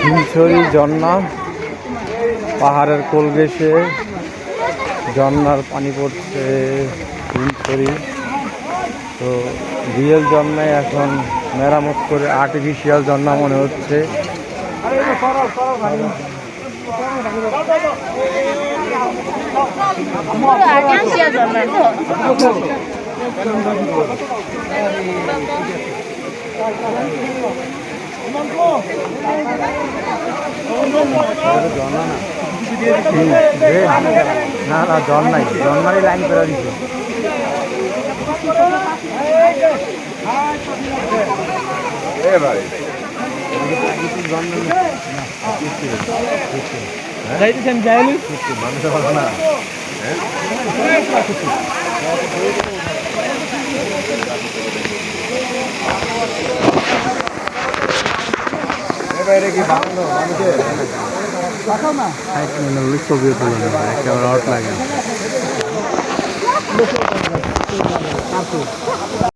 হিমছড়ি ঝর্ণা পাহাড়ের কোল ঘেঁষে ঝর্ণার পানি পড়ছে হিমছড়ি তো রিয়েল ঝর্ণায় এখন মেরামত করে আর্টিফিশিয়াল ঝর্ণা মনে হচ্ছে। আর্টিফিশিয়াল জন্মায় না না ঝর্ণাই ঝর্ণারই লাইন করে দিচ্ছে মানুষের কথা না ছবি তুলে একেবারে আউট লাগে